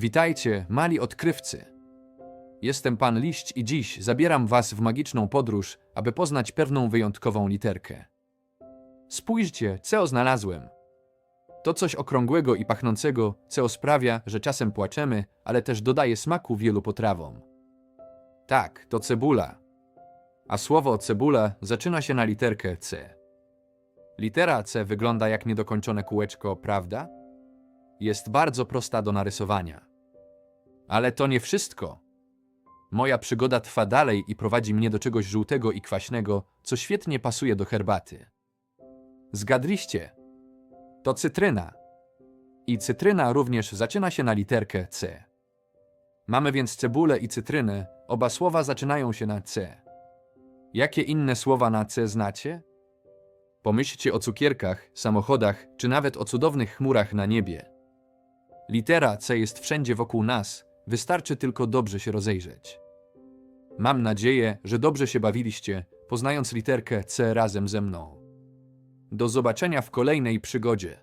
Witajcie, mali odkrywcy. Jestem pan Liść i dziś zabieram was w magiczną podróż, aby poznać pewną wyjątkową literkę. Spójrzcie, co znalazłem. To coś okrągłego i pachnącego, co sprawia, że czasem płaczemy, ale też dodaje smaku wielu potrawom. Tak, to cebula. A słowo cebula zaczyna się na literkę C. Litera C wygląda jak niedokończone kółeczko, prawda? Jest bardzo prosta do narysowania. Ale to nie wszystko. Moja przygoda trwa dalej i prowadzi mnie do czegoś żółtego i kwaśnego, co świetnie pasuje do herbaty. Zgadliście. To cytryna. I cytryna również zaczyna się na literkę C. Mamy więc cebulę i cytrynę, oba słowa zaczynają się na C. Jakie inne słowa na C znacie? Pomyślcie o cukierkach, samochodach, czy nawet o cudownych chmurach na niebie. Litera C jest wszędzie wokół nas, wystarczy tylko dobrze się rozejrzeć. Mam nadzieję, że dobrze się bawiliście, poznając literkę C razem ze mną. Do zobaczenia w kolejnej przygodzie.